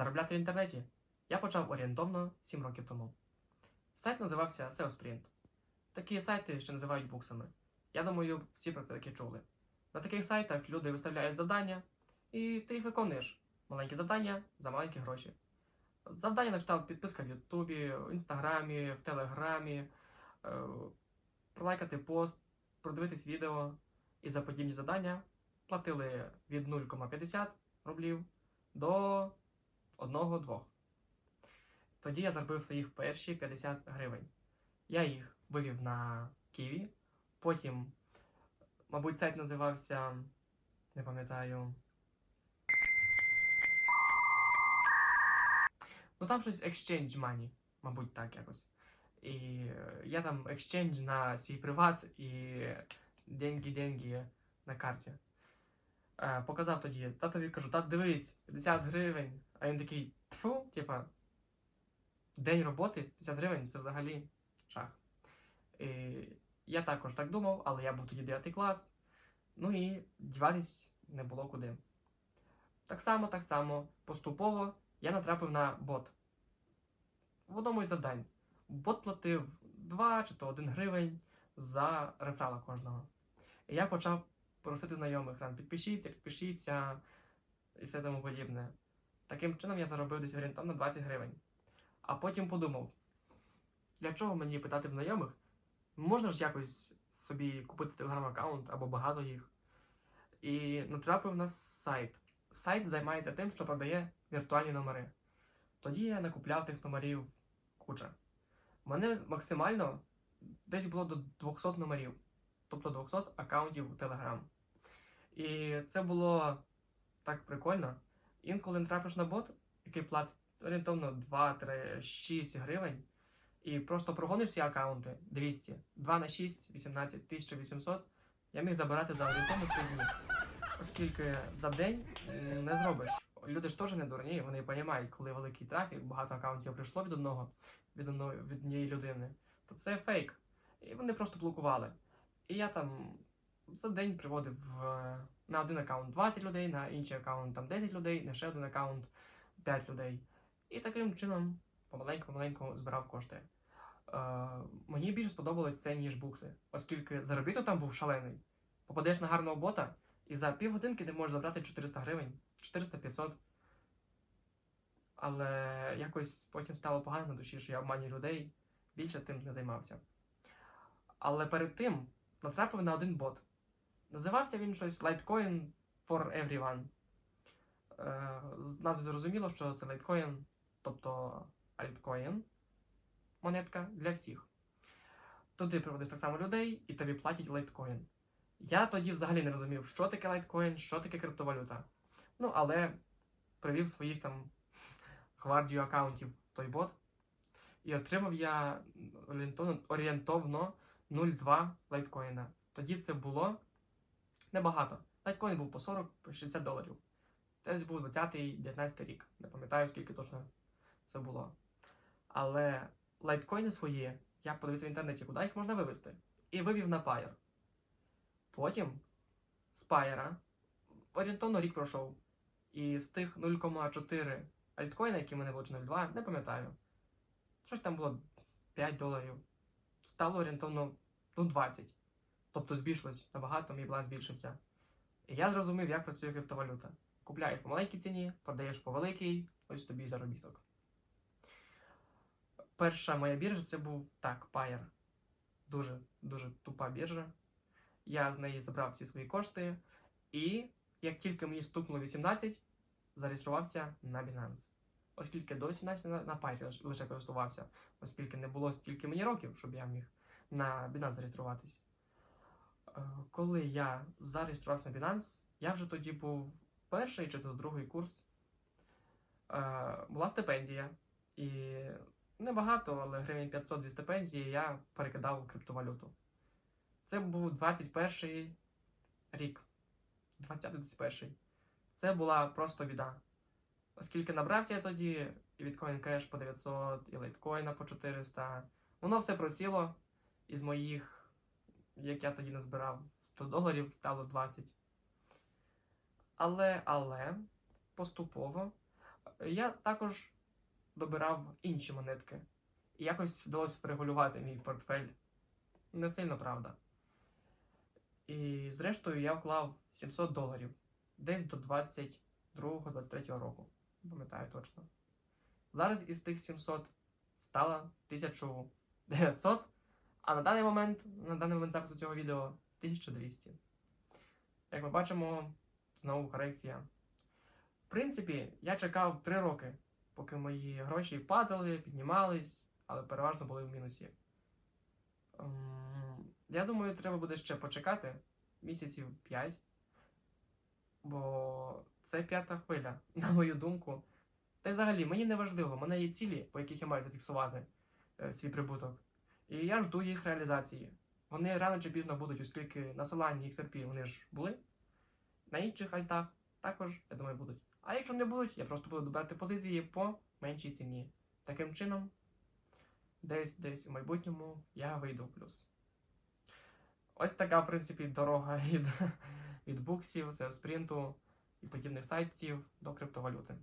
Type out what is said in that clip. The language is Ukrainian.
Заробляти в інтернеті я почав орієнтовно 7 років тому. Сайт називався SEOsprint. Такі сайти ще називають буксами. Я думаю, всі про таке чули. На таких сайтах люди виставляють завдання, і ти їх виконуєш. Маленькі завдання за маленькі гроші. Завдання на кшталт підписка в Ютубі, в Інстаграмі, в Телеграмі, е, пролайкати пост, продивитись відео і за подібні завдання платили від 0,50 рублів до 1-2. Тоді я заробив своїх перші 50 гривень. Я їх вивів на Києві. Потім, мабуть, сайт називався, не пам'ятаю. Ну там щось Exchange Money, мабуть, так якось. І е, я там Exchange на свій приват і деньги-деньги на карті. Е, показав тоді татові, кажу, тат, дивись, 50 гривень. А він такий, тфу, типа, день роботи, 50 гривень це взагалі жах. І я також так думав, але я був тоді 9 клас. Ну і діватись не було куди. Так само, так само, поступово я натрапив на бот. В одному із завдань. Бот платив 2 чи то 1 гривень за реферала кожного. І я почав просити знайомих там підпишіться, підпишіться і все тому подібне. Таким чином я заробив десь орієнтовно 20 гривень. А потім подумав, для чого мені питати в знайомих? Можна ж якось собі купити телеграм-аккаунт або багато їх. І натрапив на сайт. Сайт займається тим, що продає віртуальні номери. Тоді я накупляв тих номерів куча. Мене максимально десь було до 200 номерів, тобто 200 аккаунтів у Telegram. І це було так прикольно. Інколи натрапиш на бот, який платить орієнтовно 2, 3, 6 гривень, і просто прогониш ці аккаунти 200, 2 на 6, 18, 1800, я міг забирати за орієнтовно 3 дні. Оскільки за день не зробиш. Люди ж теж не дурні, вони розуміють, коли великий трафік, багато аккаунтів прийшло від одного, від одної, від однієї людини, то це фейк. І вони просто блокували. І я там за день приводив е, на один аккаунт 20 людей, на інший аккаунт там 10 людей, на ще один аккаунт 5 людей. І таким чином помаленьку-помаленьку збирав кошти. Е, мені більше сподобалось це, ніж букси, оскільки заробіток там був шалений. Попадеш на гарного бота, і за півгодинки ти можеш забрати 400 гривень, 400-500. Але якось потім стало погано на душі, що я обманюю людей, більше тим не займався. Але перед тим натрапив на один бот. Називався він щось Litecoin for Everyone. Е, нас зрозуміло, що це Litecoin, тобто альткоін, монетка для всіх. Туди приводиш так само людей і тобі платять лайткоін. Я тоді взагалі не розумів, що таке лайткоін, що таке криптовалюта. Ну, але привів своїх там гвардію аккаунтів той бот. І отримав я орієнтовно 0,2 лайткоїна. Тоді це було небагато. Лайткоін був по 40 по 60 доларів. Це був 20-19 рік. Не пам'ятаю, скільки точно це було. Але лайткоїни свої я подивився в інтернеті, куди їх можна вивести. І вивів на Pair. Потім з Pair орієнтовно рік пройшов. І з тих 0,4 альткоїна, які мене було чи 0,2, не пам'ятаю. Щось там було 5 доларів. Стало орієнтовно ну, 20. Тобто збільшилось набагато, мій баланс збільшився. І я зрозумів, як працює криптовалюта. Купляєш по маленькій ціні, продаєш по великій, ось тобі заробіток. Перша моя біржа це був так, Payer. Дуже дуже тупа біржа. Я з неї забрав всі свої кошти, і як тільки мені стукнуло 18, зареєструвався на Binance. Оскільки до 18 на, на лише користувався, оскільки не було стільки мені років, щоб я міг на Binance зареєструватись. Е, Коли я зареєструвався на Binance, я вже тоді був перший чи то другий курс. Е, Була стипендія. І небагато, але гривень 500 зі стипендії я перекидав в криптовалюту. Це був 21 рік. 20-21. Це була просто біда. Оскільки набрався я тоді і Bitcoin Cash по 900, і лайткоїна по 400. Воно все просіло із моїх, як я тоді назбирав, 100 доларів стало 20. Але, але поступово я також добирав інші монетки. І якось вдалося врегулювати мій портфель. Не сильно правда. І зрештою я вклав 700 доларів десь до 22-23 року. Пам'ятаю точно. Зараз із тих 700 стало 1900, а на даний момент, на даний момент запису цього відео 1200. Як ми бачимо, знову корекція. В принципі, я чекав 3 роки, поки мої гроші падали, піднімались, але переважно були в мінусі. Ем, Я думаю, треба буде ще почекати місяців 5. Бо це п'ята хвиля, на мою думку. Та й взагалі, мені не важливо, в мене є цілі, по яких я маю зафіксувати е, свій прибуток. І я жду їх реалізації. Вони рано чи пізно будуть, оскільки на Solana і XRP вони ж були. На інших альтах також, я думаю, будуть. А якщо не будуть, я просто буду добирати позиції по меншій ціні. Таким чином, десь десь у майбутньому я вийду в плюс. Ось така, в принципі, дорога від, від буксів, спринту і подібних сайтів до криптовалюти.